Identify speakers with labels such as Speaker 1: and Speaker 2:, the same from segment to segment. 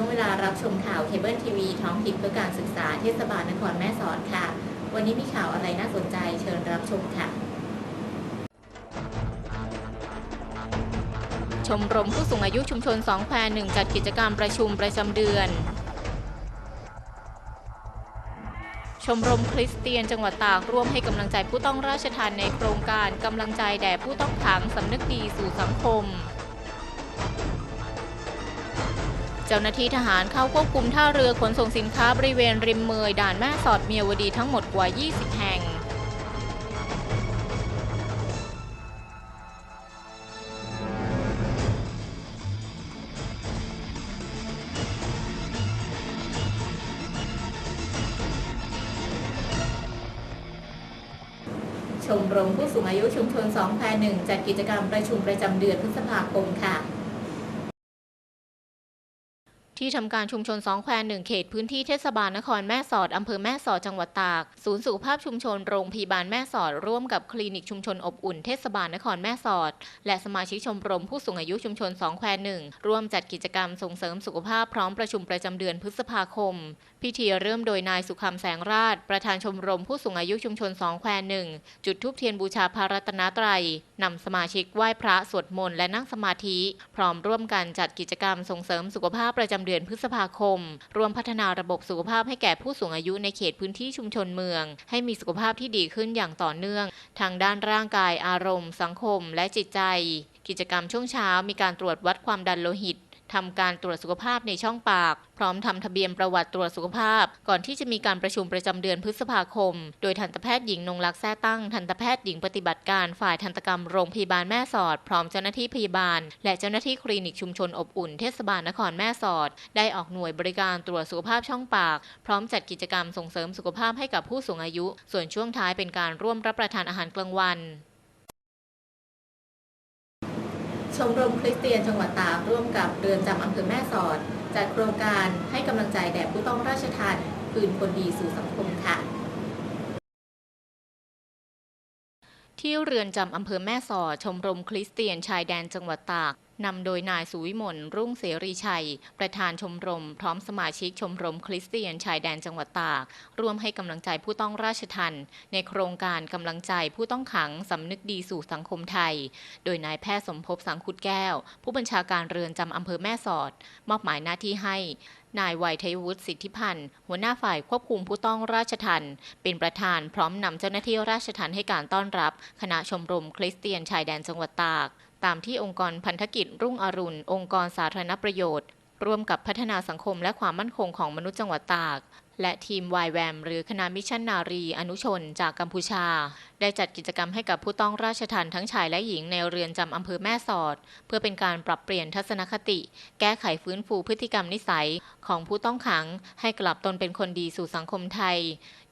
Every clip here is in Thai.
Speaker 1: ช่วงเวลารับชมข่าวเคเบิลทีวีท้องถิ่นเพื่อการศึกษาเทศบาลนครแม่สอดค่ะ วันนี้มีข่าวอะไรน่าสนใจเชิญรับชมค่ะ ชมรมผู้สูงอายุชุมชนสองแควหนึ่งจัดกิจกรรมประชุมประจำเดือน ชมรมคริสเตียนจังหวัดตากร่วมให้กำลังใจผู้ต้องราชทานในโครงการกำลังใจแด่ผู้ต้องขังสำนึกดีสู่สังคม เจ้าหน้าที่ทหารเข้าควบคุมท่าเรือขนส่งสินค้าบริเวณริมเมยด่านแม่สอดเมียวดีทั้งหมดกว่า 20 แห่งชมรมผู้สูงอายุชุมชน2แพรหนึ่งจัดกิจกรรมประชุมประจำเดือนพฤษภาคมค่ะ ที่ทำการชุมชนสองแควหนึ่งเขตพื้นที่เทศบาลนครแม่สอดอำเภอแม่สอดจังหวัดตาก ศูนย์สุขภาพชุมชนโรงพยาบาลแม่สอดร่วมกับคลินิกชุมชนอบอุ่นเทศบาลนครแม่สอด และสมาชิกชมรมผู้สูงอายุชุมชนสองแควหนึ่งร่วมจัดกิจกรรมส่งเสริมสุขภาพพร้อมประชุมประจำเดือนพฤษภาคม พิธีเริ่มโดยนายสุขคำแสงราช ประธานชมรมผู้สูงอายุชุมชนสองแควหนึ่งจุดทูปเทียนบูชาพระรัตนตรัยนำสมาชิกไหว้พระสวดมนต์และนั่งสมาธิ พร้อมร่วมกันจัดกิจกรรมส่งเสริมสุขภาพประจำเดือนพฤษภาคม รวมพัฒนาระบบสุขภาพให้แก่ผู้สูงอายุในเขตพื้นที่ชุมชนเมือง ให้มีสุขภาพที่ดีขึ้นอย่างต่อเนื่อง ทางด้านร่างกายอารมณ์ สังคม และจิตใจ กิจกรรมช่วงเช้ามีการตรวจวัดความดันโลหิต ทำการตรวจสุขภาพในช่องปาก พร้อมทำทะเบียนประวัติตรวจสุขภาพ ก่อนที่จะมีการประชุมประจำเดือนพฤษภาคม โดยทันตแพทย์หญิงนงรักษ์แท้ตั้ง ทันตแพทย์หญิงปฏิบัติการฝ่ายทันตกรรมโรงพยาบาลแม่สอด พร้อมเจ้าหน้าที่พยาบาล และเจ้าหน้าที่คลินิกชุมชนอบอุ่นเทศบาลนครแม่สอด ได้ออกหน่วยบริการตรวจสุขภาพช่องปาก พร้อมจัดกิจกรรมส่งเสริมสุขภาพให้กับผู้สูงอายุ ส่วนช่วงท้ายเป็นการร่วมรับประทานอาหารกลางวัน ชมรมคริสเตียนจังหวัดตากร่วมกับเรือนจำอำเภอแม่สอด จัดโครงการให้กำลังใจแด่ผู้ต้องราชทานคืนคนดีสู่สังคมค่ะที่เรือนจำอำเภอแม่สอดชมรมคริสเตียนชายแดนจังหวัดตาก นำโดยนายสุวิมลรุ่งเสรีชัย ประธานชมรม พร้อมสมาชิกชมรมคริสเตียนชายแดนจังหวัดตาก ร่วมให้กำลังใจผู้ต้องราชทันในโครงการกำลังใจผู้ต้องขังสำนึกดีสู่สังคมไทย โดยนายแพทย์สมภพสังคุดแก้ว ผู้บัญชาการเรือนจำอำเภอแม่สอด มอบหมายหน้าที่ให้นายวัยทยวุฒิสิทธิพันธ์หัวหน้าฝ่ายควบคุมผู้ต้องราชทันเป็นประธานพร้อมนำเจ้าหน้าที่ราชทันให้การต้อนรับ คณะชมรมคริสเตียนชายแดนจังหวัดตาก ตามที่องค์กรพันธกิจรุ่งอรุณ องค์กรสาธารณประโยชน์ ร่วมกับพัฒนาสังคมและความมั่นคงของมนุษย์จังหวัดตาก และทีมวายแวม หรือคณะมิชชันนารี อนุชน จากกัมพูชา ได้จัดกิจกรรมให้กับผู้ต้องราชทันทั้งชายและหญิงในเรือนจำอำเภอแม่สอด เพื่อเป็นการปรับเปลี่ยนทัศนคติ แก้ไขฟื้นฟูพฤติกรรมนิสัยของผู้ต้องขัง ให้กลับตนเป็นคนดีสู่สังคมไทย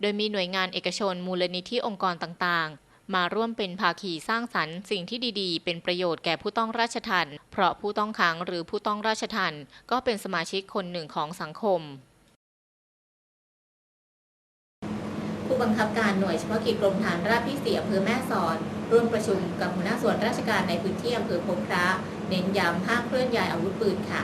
Speaker 1: โดยมีหน่วยงานเอกชนมูลนิธิองค์กรต่างๆ มาร่วมเป็นภาคีสร้างสรรค์สิ่งที่ดีๆ เป็นประโยชน์แก่ผู้ต้องราชทันเพราะผู้ต้องขังหรือผู้ต้องราชทันก็เป็นสมาชิกคนหนึ่งของสังคม ผู้บังคับการหน่วยเฉพาะกิจกรมฐานราบที่สี่อำเภอแม่สอดร่วมประชุมกับหัวหน้าส่วนราชการในพื้นที่อำเภอพบพระ เน้นย้ำห้ามเคลื่อนย้ายอาวุธปืนค่ะ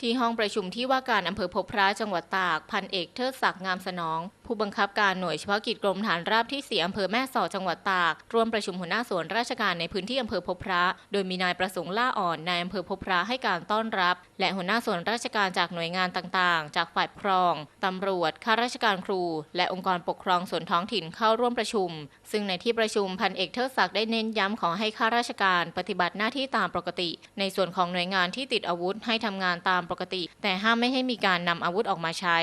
Speaker 1: ที่ห้องประชุมที่ว่าการอำเภอพบพระจังหวัดตาก พันเอกเทิดศักดิ์งามสนองผู้บังคับการหน่วยเฉพาะกิจกรมฐานราบที่ 4 อำเภอแม่สอดจังหวัดตาก ร่วมประชุมหัวหน้าส่วนราชการในพื้นที่อำเภอพบพระ โดยมีนายประสงค์ล่าอ่อนนายอำเภอพบพระให้การต้อนรับ และหัวหน้าส่วนราชการจากหน่วยงานต่างๆ จากฝ่ายปกครองตำรวจข้าราชการครู และองค์กรปกครองส่วนท้องถิ่นเข้าร่วมประชุม ซึ่งในที่ประชุมพันเอกเทิดศักดิ์ได้เน้นย้ำขอให้ข้าราชการ ปฏิบัติหน้าที่ตามปกติ ในส่วนของหน่วยงานที่ติดอาวุธให้ทำงานตามปกติ แต่ห้ามไม่ให้มีการนำอาวุธออกมาใช้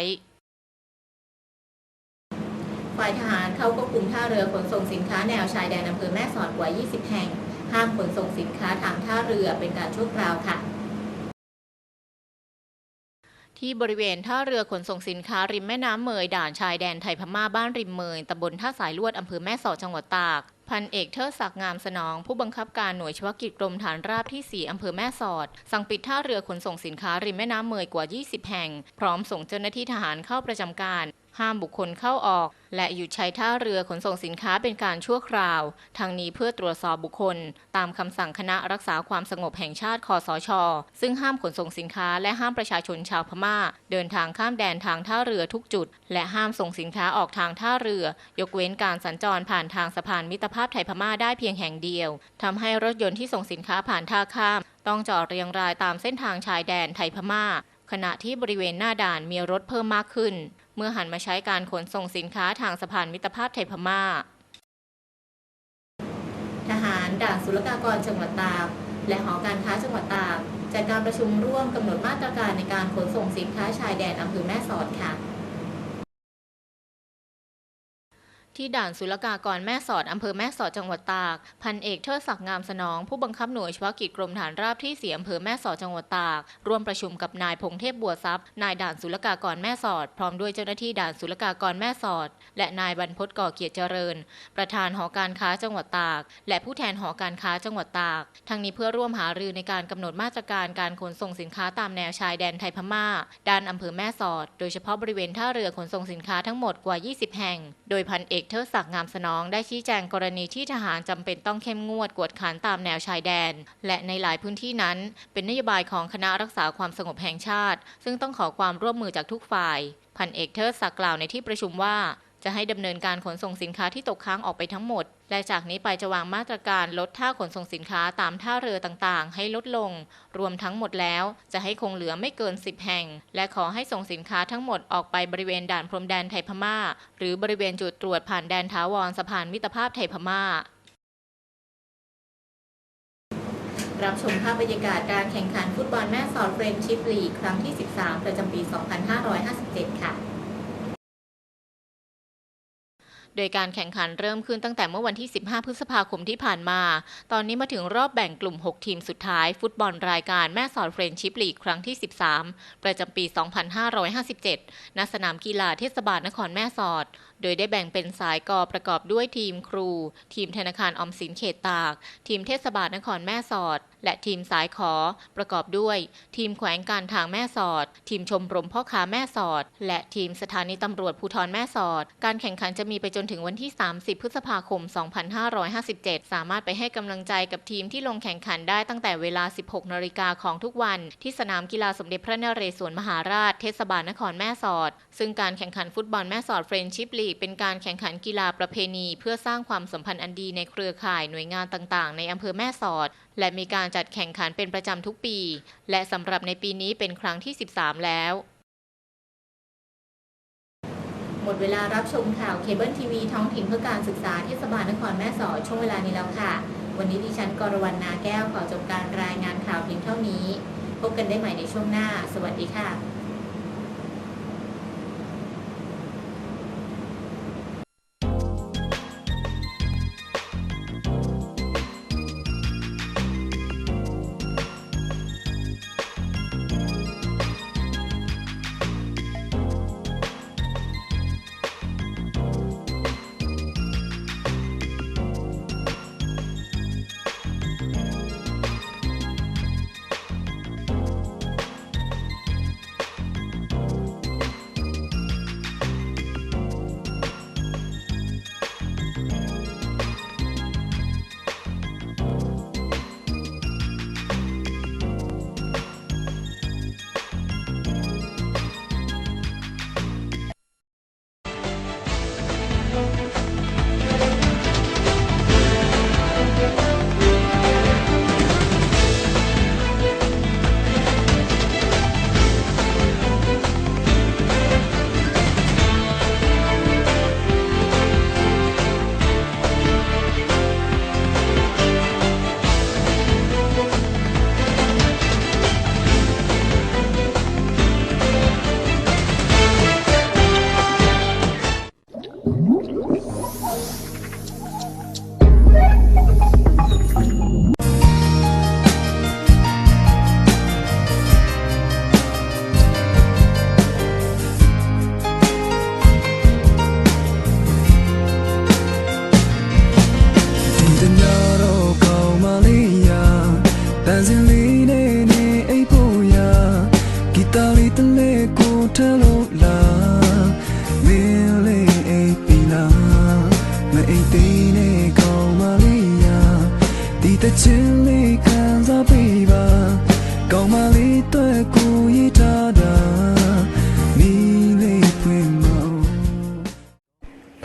Speaker 1: ฝ่ายทหารเข้าควบคุมท่าเรือขนส่งสินค้าแนวชายแดนอำเภอแม่สอดกว่า 20 แห่ง ห้ามขนส่งสินค้าทางท่าเรือเป็นการชั่วคราวค่ะที่บริเวณท่าเรือขนส่งสินค้าริมแม่น้ำเมยด่านชายแดนไทยพม่าบ้านริมเมยตำบลท่าสายลวดอำเภอแม่สอดจังหวัดตาก พันเอกเทิดศักดิ์งามสนอง ผู้บังคับการหน่วยเฉพาะกิจกรมฐานราบที่ 4 อำเภอแม่สอด สั่งปิดท่าเรือขนส่งสินค้าริมแม่น้ำเมยกว่า 20 แห่ง พร้อมส่งเจ้าหน้าที่ทหารเข้าประจำการ ห้ามบุคคลเข้าออก และหยุดใช้ท่าเรือขนส่งสินค้าเป็นการชั่วคราว ทางนี้เพื่อตรวจสอบบุคคล ตามคำสั่งคณะรักษาความสงบแห่งชาติคอสช ซึ่งห้ามขนส่งสินค้าและห้ามประชาชนชาวพม่า เดินทางข้ามแดนทางท่าเรือทุกจุด และห้ามส่งสินค้าออกทางท่าเรือ ยกเว้นการสัญจรผ่านทางสะพานมิตรภาพไทยพม่าได้เพียงแห่งเดียวทำให้รถยนต์ที่ส่งสินค้าผ่านท่าข้าม ต้องจอดเรียงรายตามเส้นทางชายแดนไทยพม่าขณะที่บริเวณหน้าด่านมีรถเพิ่มมากขึ้น เมื่อหันมาใช้การขนส่งสินค้าทางสะพานมิตรภาพไทยพม่า ทหารด่านศุลกากรจังหวัดตากและหอการค้าจังหวัดตากจัดการประชุมร่วมกำหนดมาตรการในการขนส่งสินค้าชายแดนอำเภอแม่สอดค่ะ ที่ด่านศุลกากรแม่สอดอำเภอแม่สอดจังหวัดตาก พันเอกเทิดศักดิ์งามสนอง ผู้บังคับหน่วยเฉพาะกิจกรมฐานราบที่สีอำเภอแม่สอดจังหวัดตาก ร่วมประชุมกับนายพงเทพบัวทรัพย์ นายด่านศุลกากรแม่สอด พร้อมด้วยเจ้าหน้าที่ด่านศุลกากรแม่สอด และนายบรรพตก่อเกียรติเจริญ ประธานหอการค้าจังหวัดตาก และผู้แทนหอการค้าจังหวัดตาก ทั้งนี้เพื่อร่วมหารือในการกำหนดมาตรการการขนส่งสินค้าตามแนวชายแดนไทยพม่า ด้านอำเภอแม่สอด โดยเฉพาะบริเวณท่าเรือขนส่งสินค้าทั้งหมดกว่า 20 แห่ง โดยพันเอกเทิดศักดิ์งามสนองได้ชี้แจงกรณีที่ทหารจำเป็นต้องเข้มงวดกวดขันตามแนวชายแดน และในหลายพื้นที่นั้น เป็นนโยบายของคณะรักษาความสงบแห่งชาติ ซึ่งต้องขอความร่วมมือจากทุกฝ่าย พันเอกเทิดศักดิ์กล่าวในที่ประชุมว่า จะให้ดำเนินการขนส่งสินค้าที่ตกค้างออกไปทั้งหมด และจากนี้ไปจะวางมาตรการลดท่าขนส่งสินค้าตามท่าเรือต่างๆ ให้ลดลง รวมทั้งหมดแล้ว จะให้คงเหลือไม่เกิน 10 แห่ง และขอให้ส่งสินค้าทั้งหมดออกไปบริเวณด่านพรมแดนไทยพม่า หรือบริเวณจุดตรวจผ่านแดนท้าวรสะพานมิตรภาพไทยพม่ารับชมภาพบรรยากาศการแข่งขันฟุตบอลแม่สอดเฟรนชิพลีกครั้งที่ 13 ประจำปี 2557 ค่ะ โดยการแข่งขันเริ่มขึ้นตั้งแต่เมื่อวันที่ 15 พฤษภาคมที่ผ่านมา ตอนนี้มาถึงรอบแบ่งกลุ่ม 6 ทีมสุดท้าย ฟุตบอลรายการแม่สอดเฟรนชิพลีกครั้งที่ 13 ประจำปี 2557 ณ สนามกีฬาเทศบาลนครแม่สอด โดยได้แบ่งเป็นสายกอประกอบด้วยทีมครู ทีมธนาคารอมสินเขตตาก ทีมเทศบาลนครแม่สอด และทีมสายขอ ประกอบด้วย ทีมแขวงการทางแม่สอด ทีมชมรมพ่อค้าแม่สอด และทีมสถานีตำรวจภูธรแม่สอด การแข่งขันจะมีไปจนถึงวันที่ 30 พฤษภาคม 2557 สามารถไปให้กำลังใจกับทีมที่ลงแข่งขันได้ตั้งแต่เวลา 16 นาฬิกาของทุกวัน ที่สนามกีฬาสมเด็จพระนเรศวรมหาราช เทศบาลนครแม่สอด ซึ่งการแข่งขันฟุตบอลแม่สอดเฟรนชิพลีกเป็นการแข่งขันกีฬาประเพณี เพื่อสร้างความสัมพันธ์อันดีในเครือข่ายหน่วยงานต่างๆ ในอำเภอแม่สอด และมีการจัดแข่งขันเป็นประจำทุกปี และสำหรับในปีนี้เป็นครั้งที่ 13 แล้ว หมดเวลารับชมข่าวเคเบิลทีวีท้องถิ่นเพื่อการศึกษาเทศบาลนครแม่สอดช่วงเวลานี้แล้วค่ะ วันนี้ดิฉันกรวรรณนาแก้วขอจบการรายงานข่าวเพียงเท่านี้ พบกันได้ใหม่ในช่วงหน้า สวัสดีค่ะ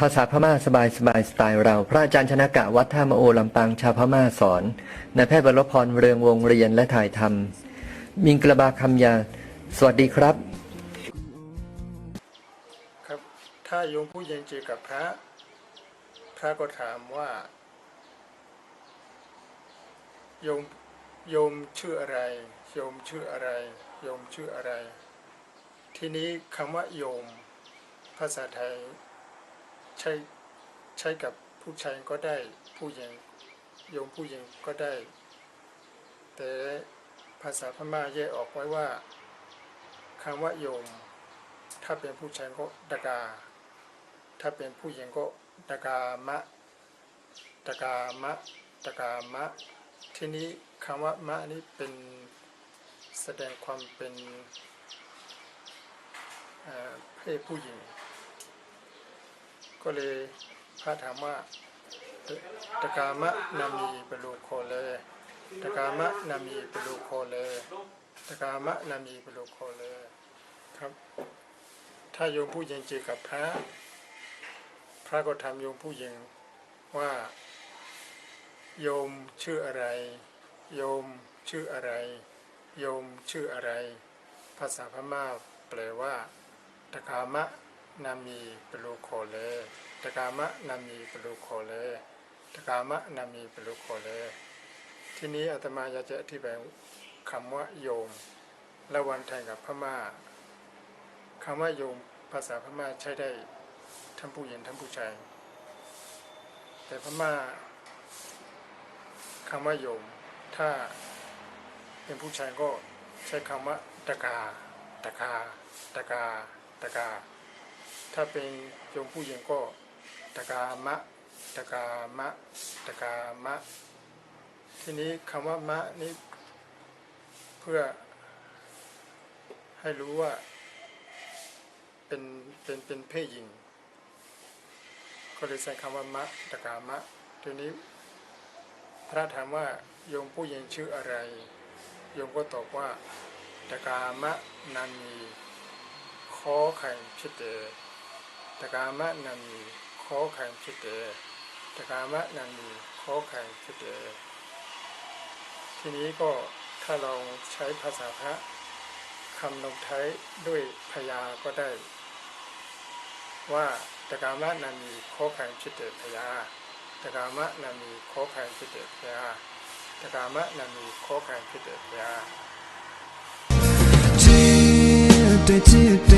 Speaker 2: ภาษาพม่าสบายสบายสไตล์เรา พระอาจารย์ชนะกะวัดท่ามโอลำปางชาวพม่าสอนนายแพทย์บรพรเรืองวงเรียนและถ่ายทำมิงกระบาคำยา สวัสดีครับ
Speaker 3: ครับ ถ้าโยมผู้หญิงเจอกับพระ พระก็ถามว่าโยมโยมชื่ออะไรโยมชื่ออะไรโยมชื่ออะไร ทีนี้คำว่าโยม ภาษาไทย ใช้ใช้กับผู้ชายก็ได้ผู้หญิงโยมผู้หญิงก็ได้ แต่ภาษาพม่าแยกออกไว้ว่าคำว่าโยม ถ้าเป็นผู้ชายก็ดากา ถ้าเป็นผู้หญิงก็ดากามะดากามะดากามะ ทีนี้คำว่ามะนี่เป็นแสดงความเป็นเอ่อเพศผู้หญิง ก็เลยพระถามว่าตะกามะนามีเปรูโคเลตะกามะนามีเปรูโคเลตะกามะนามีเปรูโคเลครับ ถ้าโยมผู้หญิงเจอกับพระ พระก็ถามโยมผู้หญิงว่า โยมชื่ออะไร โยมชื่ออะไร โยมชื่ออะไร ภาษาพม่าแปลว่าตะกามะ นามีปรูโคเลตกามะนามีปรูโคเลตกามะนามีปรูโคเล ทีนี้อาตมาอยากจะอธิบายคำว่าโยมระวันแทนกับพม่าคำว่าโยมภาษาพม่าใช้ได้ทั้งผู้หญิงทั้งผู้ชายแต่พม่าคำว่าโยม ถ้าเป็นผู้ชายก็ใช้คำว่าตะกาตะกาตะกาตะกา ถ้าเป็นโยมผู้หญิงก็ตะกามะตะกามะตะกามะ ทีนี้คำว่ามะนี้เพื่อให้รู้ว่าเป็นเป็นเป็นเพศหญิง ก็เลยใช้คำว่ามะตะกามะ ทีนี้พระถามว่าโยมผู้หญิงชื่ออะไร โยมก็ตอบว่าตะกามะนามีขอไข่พิเต ตกามะนันมีโคขังคิเตตกามะนันมีโคขังคิเตทีนี้ก็ถ้าเราใช้ภาษาพระคำลงท้ายด้วยพยาก็ได้ ว่าตกามะนันมีโคขังคิเตพยาตกามะนันมีโคขังคิเตพยาตกามะนันมีโคขังคิเตพยา
Speaker 4: จิตจิ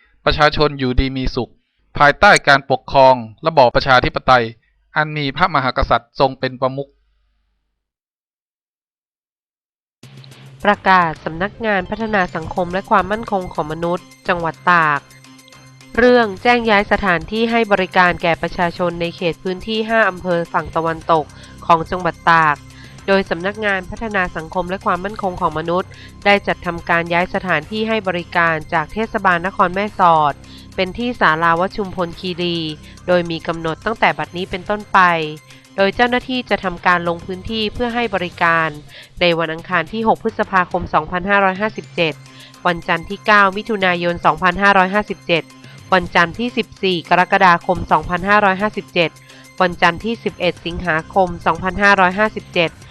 Speaker 5: ประชาชนอยู่ดีมีสุข ภายใต้การปกครองระบอบประชาธิปไตย อันมีพระมหากษัตริย์ทรงเป็นประมุข
Speaker 6: ประกาศสำนักงานพัฒนาสังคมและความมั่นคงของมนุษย์ จังหวัดตาก เรื่องแจ้งย้ายสถานที่ให้บริการแก่ประชาชนในเขตพื้นที่ 5 อำเภอฝั่งตะวันตกของจังหวัดตาก โดยสำนักงานพัฒนาสังคมและความมั่นคงของมนุษย์ ได้จัดทำการย้ายสถานที่ให้บริการจากเทศบาลนครแม่สอด เป็นที่ศาลาวชุมพลคีรี โดยมีกำหนดตั้งแต่บัดนี้เป็นต้นไป โดยเจ้าหน้าที่จะทำการลงพื้นที่เพื่อให้บริการ ในวันอังคารที่ 6 พฤษภาคม 2557 วันจันทร์ที่ 9 มิถุนายน 2557 วันจันทร์ที่ 14 กรกฎาคม 2557วันจันทร์ที่ 11 สิงหาคม 2557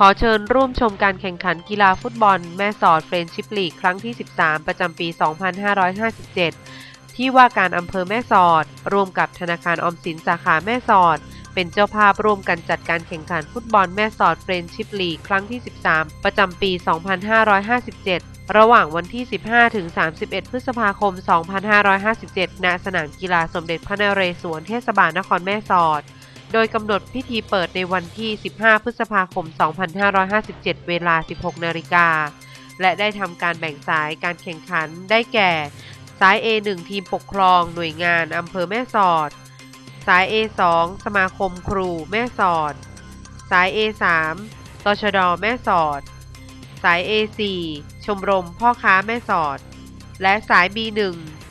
Speaker 6: ขอเชิญร่วมชมการแข่งขันกีฬาฟุตบอล แม่สอดเฟรนชิพลีกครั้งที่ 13 ประจำปี 2557 ที่ว่าการอำเภอแม่สอด ร่วมกับธนาคารออมสินสาขาแม่สอด เป็นเจ้าภาพร่วมกันจัดการแข่งขันฟุตบอลแม่สอดเฟรนชิพลีกครั้งที่ 13 ประจำปี 2557 ระหว่างวันที่ 15ถึง31 พฤษภาคม 2557 ณ สนามกีฬาสมเด็จพระนเรศวรเทศบาลนครแม่สอด โดยกำหนดพิธีเปิดในวันที่ 15 พฤษภาคม 2557 เวลา 16 นาฬิกา และได้ทำการแบ่งสายการแข่งขันได้แก่ สาย A1 ทีมปกครองหน่วยงานอำเภอแม่สอด สาย A2 สมาคมครูแม่สอด สาย A3 ตชดแม่สอด สาย A4 ชมรมพ่อค้าแม่สอด และสาย B1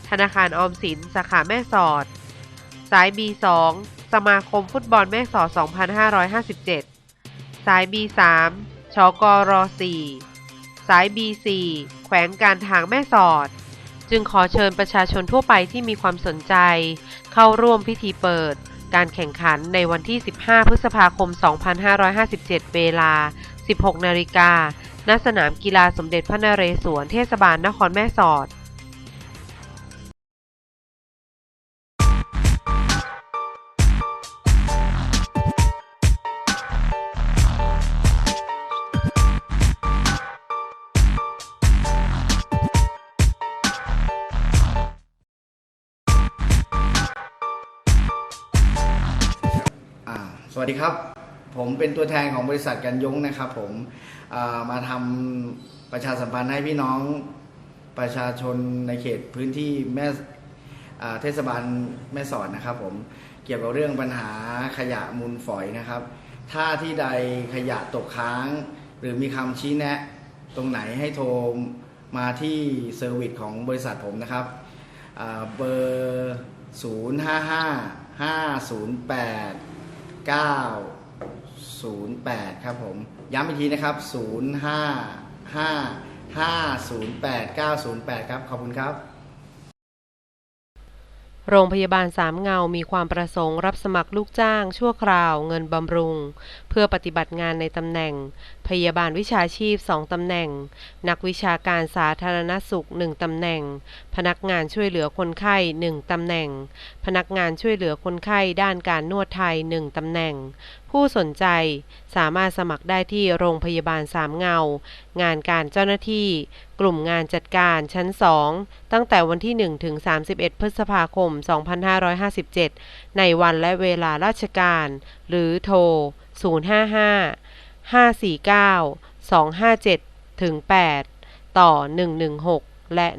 Speaker 6: ธนาคารออมสินสาขาแม่สอด สาย B2 สมาคมฟุตบอลแม่สอด 2557 สาย B3 ชกร4สาย B4 แขวงการทางแม่สอด จึงขอเชิญประชาชนทั่วไปที่มีความสนใจ เข้าร่วมพิธีเปิด การแข่งขันในวันที่ 15 พฤษภาคม 2557 เวลา 16 นาฬิกาณสนามกีฬาสมเด็จพระนเรศวรเทศบาลนครแม่สอด
Speaker 7: สวัสดีครับ ผมเป็นตัวแทนของบริษัทกันยงนะครับผมมาทำประชาสัมพันธ์ให้พี่น้องประชาชนในเขตพื้นที่แม่เทศบาลแม่สอดนะครับผมเกี่ยวกับเรื่องปัญหาขยะมูลฝอยนะครับ ถ้าที่ใดขยะตกค้าง หรือมีคำชี้แนะ ตรงไหนให้โทรมาที่เซอร์วิสของบริษัทผมนะครับเบอร์ 055508 5 5 0 8 9 0 8 ครับผม ย้ำอีกทีนะครับ 0 5 5 5 0 8 9 0 8 ครับ ขอบคุณครับ
Speaker 6: โรงพยาบาลสามเงา มีความประสงค์รับสมัครลูกจ้าง ชั่วคราว เงินบำรุง เพื่อปฏิบัติงานในตำแหน่ง พยาบาลวิชาชีพ 2 ตำแหน่ง นักวิชาการสาธารณสุข 1 ตำแหน่ง พนักงานช่วยเหลือคนไข้ 1 ตำแหน่ง พนักงานช่วยเหลือคนไข้ด้านการนวดไทย 1 ตำแหน่ง ผู้สนใจสามารถสมัครได้ที่โรงพยาบาลสามเงา งานการเจ้าหน้าที่ กลุ่มงานจัดการชั้น 2 ตั้งแต่วันที่ 1 ถึง 31 พฤษภาคม 2557 ในวันและเวลาราชการ หรือโทร 055 549 257 ถึง 8 ต่อ 116 และ 117